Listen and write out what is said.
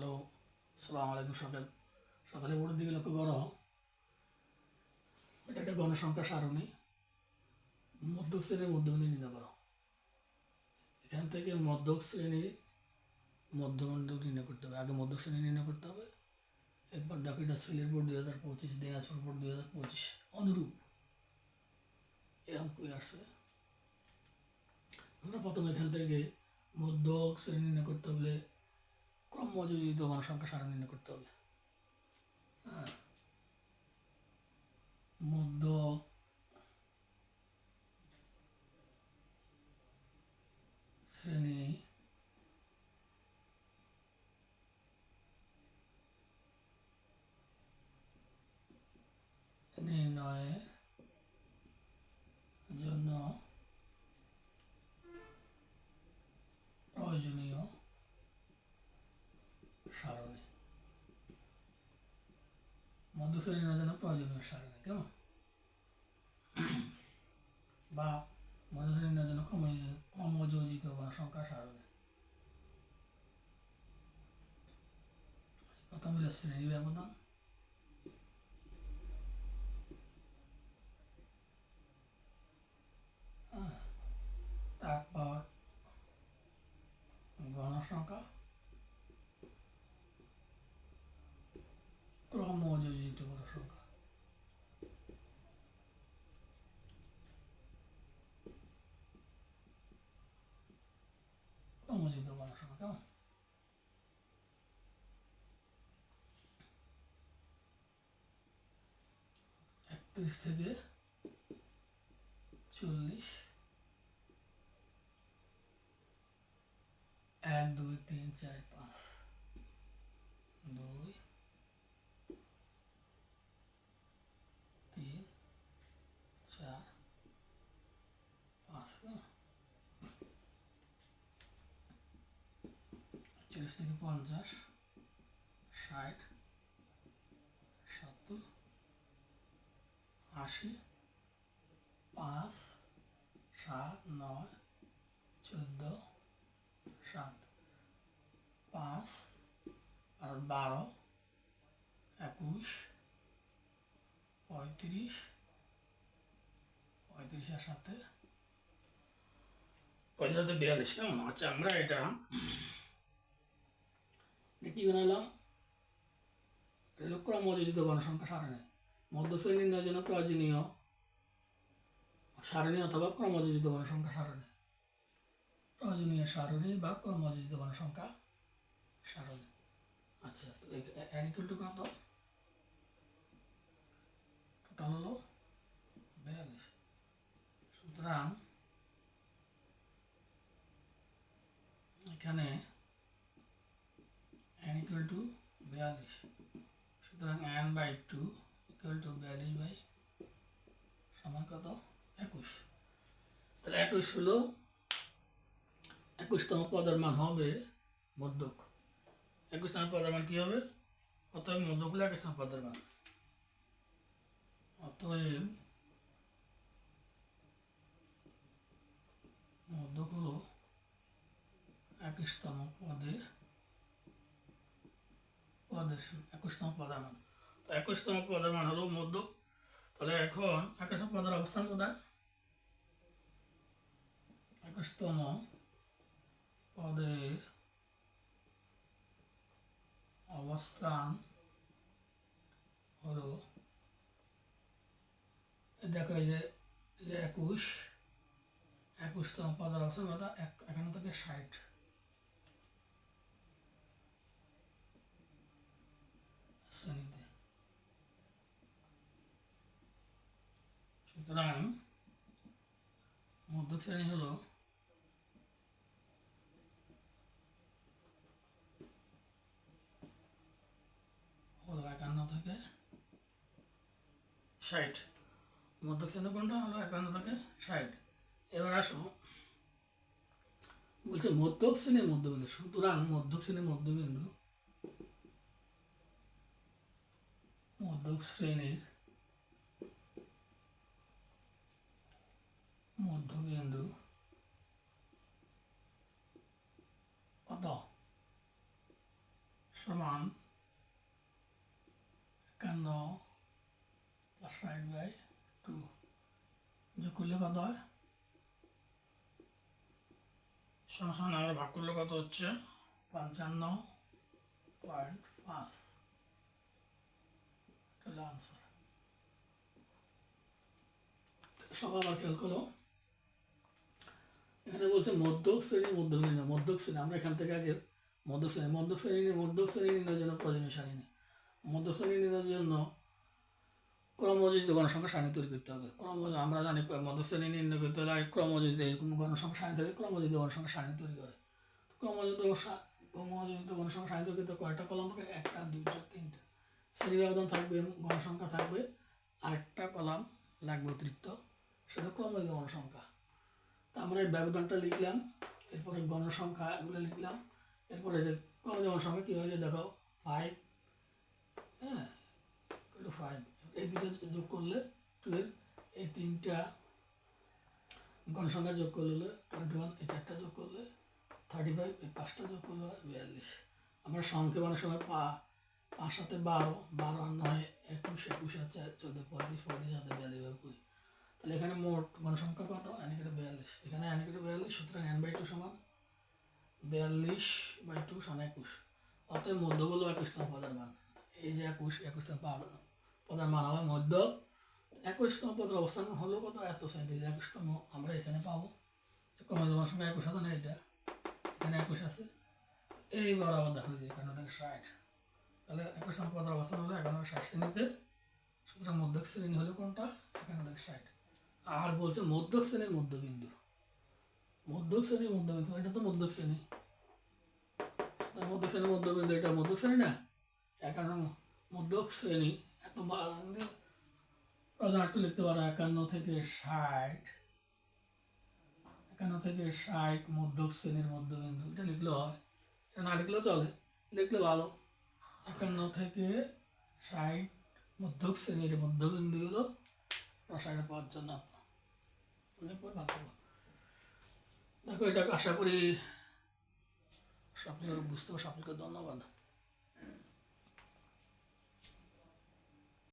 Hello সালাম আলাইকুম সকাল সকালে ভোরের দিকে লক্ষ্য করো, এটা একটা গণসংখ্যা সারণী। মধ্যক শ্রেণির মধ্যবিন্দু নির্ণয় করো। এখান থেকে মধ্যক শ্রেণির মধ্যবিন্দু নির্ণয় করতে হবে। আগে মধ্যক শ্রেণি নির্ণয় করতে হবে। দেখো এটা সিলেট বোর্ড দুই হাজার পঁচিশ, দিনাজপুর বোর্ড দুই হাজার পঁচিশ, অনুরূপ। এ অঙ্কই আসছে। আমরা প্রথমে এখান থেকে মধ্যক শ্রেণি নির্ণয় করতে হলে ক্রমযোজিত সংখ্যা সারণ নির্ণয় করতে হবে। হ্যাঁ। মধ্য শ্রেণি নির্ণয়ের জন্য প্রয়োজনীয় সারণী নেওয়ার জন্য প্রয়োজনীয় সারণী কেমন? বা নেওয়ার জন্য কম কমযোজিত গণসংখ্যা সারণী প্রথম হলো শ্রেণি ব্যবধান। তারপর গণসংখ্যা ক্রমযোজিত গণসংখ্যা ক্রমযোজিত গণসংখ্যা কেমন একত্রিশ থেকে চল্লিশ। এক, দুই, তিন, চার, পাঁচ। দুই, তিন, চার, পাঁচ চল্লিশ থেকে পঞ্চাশ, ষাট। আশি পাঁচ সাত নয় চোদ্দ সাত পাঁচ আর বারো একুশ পঁয়ত্রিশ পঁয়ত্রিশ আর সাথে পঁয়ত্রিশ সাথে বিয়াল্লিশ কেমন? আচ্ছা আমরা এটা কী বানালাম লক্ষ্য মযোজিত গণসংখ্যা সারণী মধ্যশ্রেণী নির্ণয়ের জন্য প্রয়োজনীয় সারণী অথবা ক্রমযোজিত গণসংখ্যা সারণী। প্রয়োজনীয় সারণী বা ক্রমযোজিত গণসংখ্যা সারণী। আচ্ছা তো ইকুয়াল টু কত? টোটাল হলো বিয়াল্লিশ। সুতরাং এখানে এন টু বিয়াল্লিশ। সুতরাং N by two equal to বিয়াল্লিশ বাই সমান কত? একুশ। তাহলে একুশ হলো, একুশতম পদের মান হবে মধ্যক। একুশতম পদের মান কী হবে? অতএব মধ্যক হলো একুশতম পদের মান। অতএব মধ্যক হলো একুশতম পদের পদের একুশতম পদের মান। একুশতম পদের মান হলো মধ্যক। তাহলে এখন একুশতম পদের অবস্থান কোথায়? একুশতম পদের অবস্থান হলো দেখো এই যে একুশ, একুশতম পদের অবস্থান এক- এখান থেকে ষাট শ্রেণীতে সুতরাং মধ্যক শ্রেণি হলো একান্ন থেকে ষাট। মধ্যক শ্রেণি কোনটা? হলো একান্ন থেকে ষাট। এবার আসো। বলছে মধ্যক শ্রেণির মধ্যবিন্দু। সুতরাং মধ্যক শ্রেণির মধ্যবিন্দু মধ্যক শ্রেণির মধ্যবিন্দু। কত? সমান একান্ন প্লাস ষাট বাই টু যোগ করলে কত হয়? সমান আমরা ভাগ করলে কত হচ্ছে? পঞ্চান্ন পয়েন্ট পাঁচ। তাহলে আনসার সব আবার খেয়াল করো। এখানে বলছে মধ্যক শ্রেণি নির্ণয় মধ্যক শ্রেণি, আমরা এখান থেকে আগে মধ্যক শ্রেণি মধ্যক শ্রেণি মধ্যক শ্রেণি নির্ণয়ের জন্য প্রয়োজনীয় সারণী মধ্যক শ্রেণি নির্ণয়ের জন্য ক্রমযোজিত গণসংখ্যা সারণী তৈরি করতে হবে। ক্রম আমরা জানি মধ্যক শ্রেণি নির্ণয় করতে হলে ক্রমযোজিত এরকম গণসংখ্যা সারণী থেকে, ক্রমযোজিত গণসংখ্যা সারণী তৈরি করে। ক্রমযোজিত ক্রমযোজিত গণসংখ্যা সারণী তৈরি করতে কয়টা কলম থাকে একটা, দুইটা, তিনটা। শ্রেণি ব্যবধান থাকবে, গণসংখ্যা থাকবে, আরেকটা কলাম লাগবে অতিরিক্ত, সেটা ক্রমযোজিত গণসংখ্যা। আমরা এই ব্যবধানটা লিখলাম, এরপরে গণসংখ্যা এগুলো লিখলাম, এরপরে যে ক্রমযোজিত গণসংখ্যা কী হয়েছে দেখো ফাইভ হ্যাঁ ফাইভ এই দুটো যোগ করলে টুয়েলভ এই তিনটা গণসংখ্যা যোগ করলে টোয়েন্টি ওয়ান এই চারটা যোগ করলে থার্টি ফাইভ এই পাঁচটা যোগ করলে হয় বিয়াল্লিশ। আমরা সংখ্যা অনেক সময় পা, পাঁচ সাথে বারো বারো আর নয়, একুশ একুশ আর চার, চোদ্দ, পঁয়ত্রিশ পঁয়ত্রিশ সাথে বিয়াল্লিশভাবে করি। তাহলে এখানে মোট গণসংখ্যা কত? এখানে অ্যানিকেটে বিয়াল্লিশ, সুতরাং এন বাই টু সমান বিয়াল্লিশ বাই টু সমান একুশ। অতএব মধ্যগুলো একুশতম পদের মান। এই যে একুশ, একুশতম পদের মান হবে মধ্য। একুশতম পদের অবস্থান হলো কত? এত সেন্টিমিটার একুশতম আমরা এখানে পাবো। কমে যাওয়ার সঙ্গে একুশ হাতে না এটা? এখানে একুশ আছে। এইবার আবার দেখো যে এখানে থেকে ষাট। তাহলে একুশতম পদের অবস্থান হলো এখানে ষাট শ্রেণীতে। সুতরাং মধ্যক শ্রেণি হলো কোনটা? এখানে থেকে ষাট। আর বলছে মধ্যক শ্রেণির মধ্যবিন্দু। মধ্যক শ্রেণির মধ্যবিন্দু এটা তো মধ্যক শ্রেণি। মধ্যক শ্রেণির মধ্যবিন্দু এটা মধ্যক শ্রেণি না? একান্ন মধ্যক শ্রেণি। এত প্রধান একটু লিখতে পারো। একান্ন থেকে ষাট। একান্ন থেকে ষাট মধ্যক শ্রেণির মধ্যবিন্দু। এটা লিখলেও হয়। এটা না লিখলেও চলে। লিখলে ভালো। একান্ন থেকে ষাট মধ্যক শ্রেণির মধ্যবিন্দু হলো রসায়ন পাওয়ার জন্য। অনেক করব। দেখো এটা আশা করি সকলের বুঝতে সকলকে ধন্যবাদ।